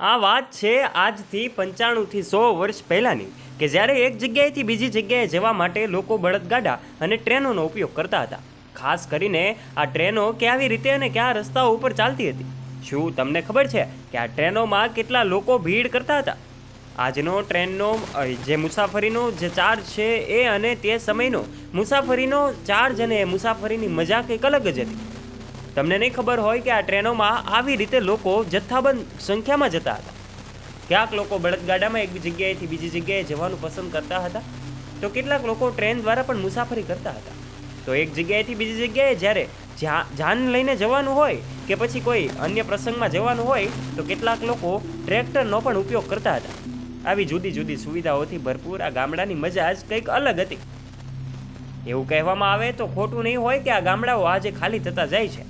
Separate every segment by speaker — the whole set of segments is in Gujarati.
Speaker 1: આ વાત છે આજથી પંચાણુંથી સો વર્ષ પહેલાંની, કે જ્યારે એક જગ્યાએથી બીજી જગ્યાએ જવા માટે લોકો બળદગાડા અને ટ્રેનોનો ઉપયોગ કરતા હતા. ખાસ કરીને આ ટ્રેનો કેવી રીતે અને કયા રસ્તાઓ ઉપર ચાલતી હતી? શું તમને ખબર છે કે આ ટ્રેનોમાં કેટલા લોકો ભીડ કરતા હતા? આજનો ટ્રેનનો જે મુસાફરીનો જે ચાર્જ છે એ અને તે સમયનો મુસાફરીનો ચાર્જ અને મુસાફરીની મજા કંઈક અલગ જ હતી. તમને નહીં ખબર હોય કે આ ટ્રેનોમાં આવી રીતે લોકો જથ્થાબંધ સંખ્યામાં જતા હતા. ક્યાંક લોકો બળદગાડામાં એક જગ્યાએથી બીજી જગ્યાએ જવાનું પસંદ કરતા હતા. તો કેટલાક લોકો ટ્રેન દ્વારા પણ મુસાફરી કરતા હતા. તો એક જગ્યાએથી બીજી જગ્યાએ જ્યારે જ્યાં જાન લઈને જવાનું હોય કે પછી કોઈ અન્ય પ્રસંગમાં જવાનું હોય, તો કેટલાક લોકો ટ્રેક્ટરનો પણ ઉપયોગ કરતા હતા. આવી જુદી જુદી સુવિધાઓથી ભરપૂર આ ગામડાની મજા જ કંઈક અલગ હતી. એવું કહેવામાં આવે તો ખોટું નહીં હોય કે આ ગામડાઓ આજે ખાલી થતા જાય છે.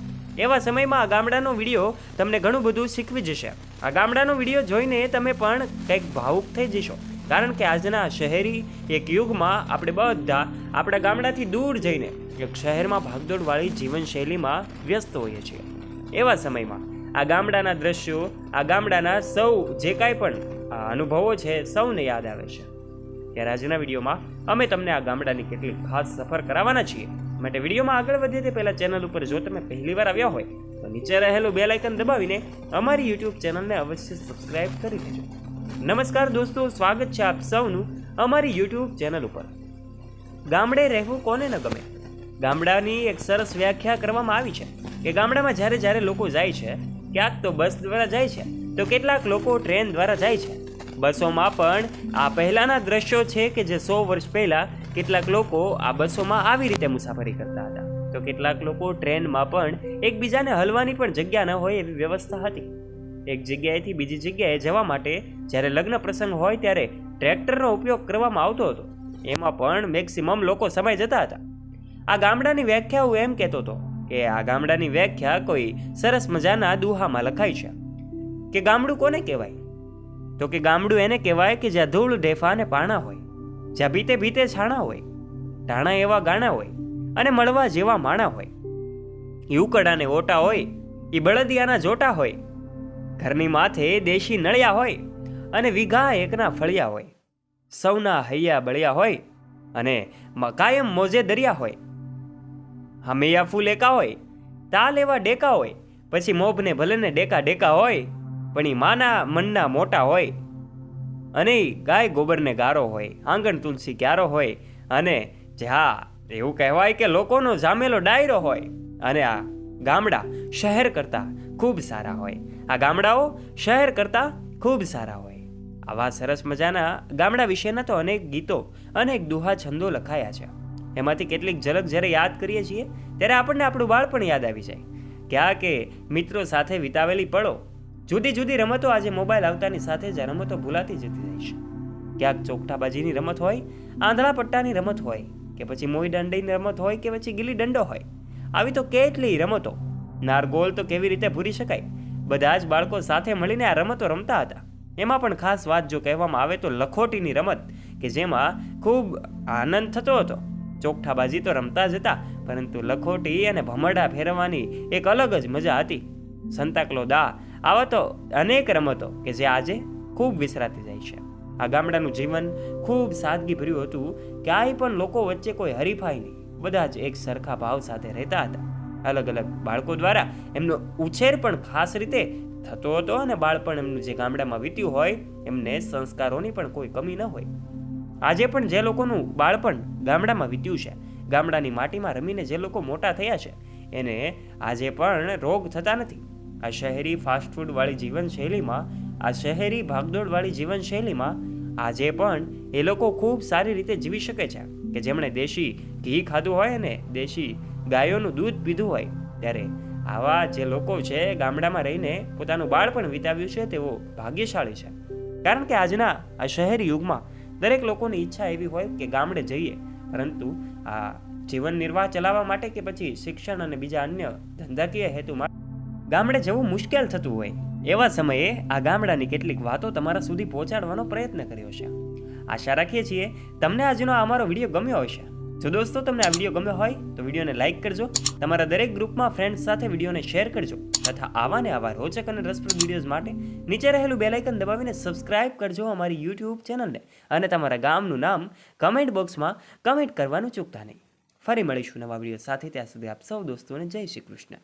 Speaker 1: એવા સમયમાં આ ગામડાનો વીડિયો તમને ઘણું બધું શીખવી જશે. આ ગામડાનો વીડિયો જોઈને તમે પણ કંઈક ભાવુક થઈ જશો. કારણ કે આજના શહેરી એક યુગમાં આપણે બધા આપણા ગામડાથી દૂર જઈને એક શહેરમાં ભાગદોડવાળી જીવનશૈલીમાં વ્યસ્ત હોઈએ છીએ. એવા સમયમાં આ ગામડાના દ્રશ્યો, આ ગામડાના સૌ જે કાંઈ પણ અનુભવો છે સૌને યાદ આવે છે. ત્યારે આજના વિડીયોમાં અમે તમને આ ગામડાની કેટલીક ખાસ સફર કરાવવાના છીએ. માટે વિડીયોમાં આગળ વધીએ તે પહેલાં ચેનલ ઉપર જો તમે પહેલી વાર આવ્યા હોય, તો નીચે રહેલું બે લાઇકન દબાવીને અમારી યુટ્યુબ ચેનલને અવશ્ય સબસ્ક્રાઇબ કરી દેજો નમસ્કાર દોસ્તો, સ્વાગત છે આપ સૌનું અમારી યુટ્યુબ ચેનલ ઉપર. ગામડે રહેવું કોને ન ગમે? ગામડાની એક સરસ વ્યાખ્યા કરવામાં આવી છે કે ગામડામાં જ્યારે જ્યારે લોકો જાય છે, ક્યાંક તો બસ દ્વારા જાય છે, તો કેટલાક લોકો ટ્રેન દ્વારા જાય છે. બસોમાં પણ આ પહેલાંના દ્રશ્યો છે કે જે સો વર્ષ પહેલાં કેટલાક લોકો આ બસોમાં આવી રીતે મુસાફરી કરતા હતા. તો કેટલાક લોકો ટ્રેનમાં પણ એકબીજાને હલવાની પણ જગ્યા ન હોય એવી વ્યવસ્થા હતી. એક જગ્યાએથી બીજી જગ્યાએ જવા માટે જ્યારે લગ્ન પ્રસંગ હોય ત્યારે ટ્રેક્ટરનો ઉપયોગ કરવામાં આવતો હતો. એમાં પણ મેક્સિમમ લોકો સમય જતા હતા. આ ગામડાની વ્યાખ્યા હું એમ કહેતો હતો કે આ ગામડાની વ્યાખ્યા કોઈ સરસ મજાના દુહામાં લખાય છે. કે ગામડું કોને કહેવાય? તો કે ગામડું એને કહેવાય કે જ્યાં ધૂળ, ઢેફા અને પાણા હોય. જ્યાં ભીતે ભીતે છાણા હોય ટાણા એવા ગાણા હોય અને મળવા જેવા માણા હોય. ઈ ઉકડાને ઓટા હોય એ બળદિયાના જોટા હોય. ઘરની માથે દેશી નળિયા હોય અને વીઘા એકના ફળિયા હોય. સૌના હૈયા બળિયા હોય અને કાયમ મોજે દરિયા હોય. હમૈયા ફૂલ એકા હોય, તાલ એવા ડેકા હોય, પછી મોભને ભલેને ડેકા ડેકા હોય, પણ એ માના મનના મોટા હોય. અને ગાય ગોબરને ગારો હોય, આંગણ તુલસી ક્યારો હોય, અને જે હા, એવું કહેવાય કે લોકોનો જામેલો ડાયરો હોય, અને આ ગામડા શહેર કરતાં ખૂબ સારા હોય. આ ગામડાઓ શહેર કરતાં ખૂબ સારા હોય. આવા સરસ મજાના ગામડા વિશેના તો અનેક ગીતો, અનેક દુહા છંદો લખાયા છે. એમાંથી કેટલીક ઝલક જ્યારે યાદ કરીએ છીએ, ત્યારે આપણને આપણું બાળપણ યાદ આવી જાય. ક્યાં કે મિત્રો સાથે વિતાવેલી પળો જુદી જુદી રમતો આજે મોબાઈલ આવતાની સાથે જ રમતો ભૂલાતી જતી જાય છે. ક્યાંક ચોકઠાબાજીની રમત હોય આંધળા પટ્ટાની રમત હોય, કે પછી મોઈ દંડીની રમત હોય, કે પછી ગીલી દંડો હોય. આવી તો કેટલી રમતો. નારગોલ તો કેવી રીતે ભૂલી શકાય? બધા જ બાળકો સાથે મળીને આ રમતો રમતા હતા. એમાં પણ ખાસ વાત જો કહેવામાં આવે તો લખોટીની રમત, કે જેમાં ખૂબ આનંદ થતો હતો. ચોકઠાબાજી તો રમતા જ હતા, પરંતુ લખોટી અને ભમરડા ફેરવવાની એક અલગ જ મજા હતી. સંતાકલો દા આવા તો અનેક રમતો કે જે આજે ખૂબ વિસરાતી જાય છે. આ ગામડાનું જીવન ખૂબ સાદગીભર્યું હતું. ક્યાંય પણ લોકો વચ્ચે કોઈ હરીફાઈ નહીં. બધા જ એક સરખા ભાવ સાથે રહેતા હતા. અલગ અલગ બાળકો દ્વારા એમનો ઉછેર પણ ખાસ રીતે થતો હતો અને બાળપણ એમનું જે ગામડામાં વીત્યું હોય, એમને સંસ્કારોની પણ કોઈ કમી ન હોય. આજે પણ જે લોકોનું બાળપણ ગામડામાં વીત્યું છે, ગામડાની માટીમાં રમીને જે લોકો મોટા થયા છે, એને આજે પણ રોગ થતા નથી. આ શહેરી ફાસ્ટફૂડવાળી જીવનશૈલીમાં, આ શહેરી ભાગદોડવાળી જીવનશૈલીમાં આજે પણ એ લોકો ખૂબ સારી રીતે જીવી શકે છે. કે જેમણે દેશી ઘી ખાધું હોય ને દેશી ગાયોનું દૂધ પીધું હોય, ત્યારે આવા જે લોકો છે ગામડામાં રહીને પોતાનું બાળપણ વિતાવ્યું છે તેઓ ભાગ્યશાળી છે. કારણ કે આજના આ શહેરી યુગમાં દરેક લોકોની ઈચ્છા એવી હોય કે ગામડે જઈએ, પરંતુ આ જીવન નિર્વાહ ચલાવવા માટે કે પછી શિક્ષણ અને બીજા અન્ય ધંધાકીય હેતુ માટે ગામડે જવું મુશ્કેલ થતું હોય. એવા સમયે આ ગામડાની કેટલીક વાતો તમારા સુધી પહોંચાડવાનો પ્રયત્ન કર્યો છે. આશા રાખીએ છીએ તમને આજનો અમારો વીડિયો ગમ્યો હશે. જો દોસ્તો તમને આ વીડિયો ગમ્યો હોય, તો વિડીયોને લાઇક કરજો. તમારા દરેક ગ્રુપમાં ફ્રેન્ડ્સ સાથે વિડીયોને શેર કરજો. તથા આવા ને આવા રોચક અને રસપ્રદ વિડીયોઝ માટે નીચે રહેલું બેલાઇકન દબાવીને સબસ્ક્રાઇબ કરજો અમારી યુટ્યુબ ચેનલને. અને તમારા ગામનું નામ કમેન્ટ બોક્સમાં કમેન્ટ કરવાનું ચૂકતા નહીં. ફરી મળીશું નવા વીડિયો સાથે. ત્યાં સુધી આપ સૌ દોસ્તોને જય શ્રી કૃષ્ણ.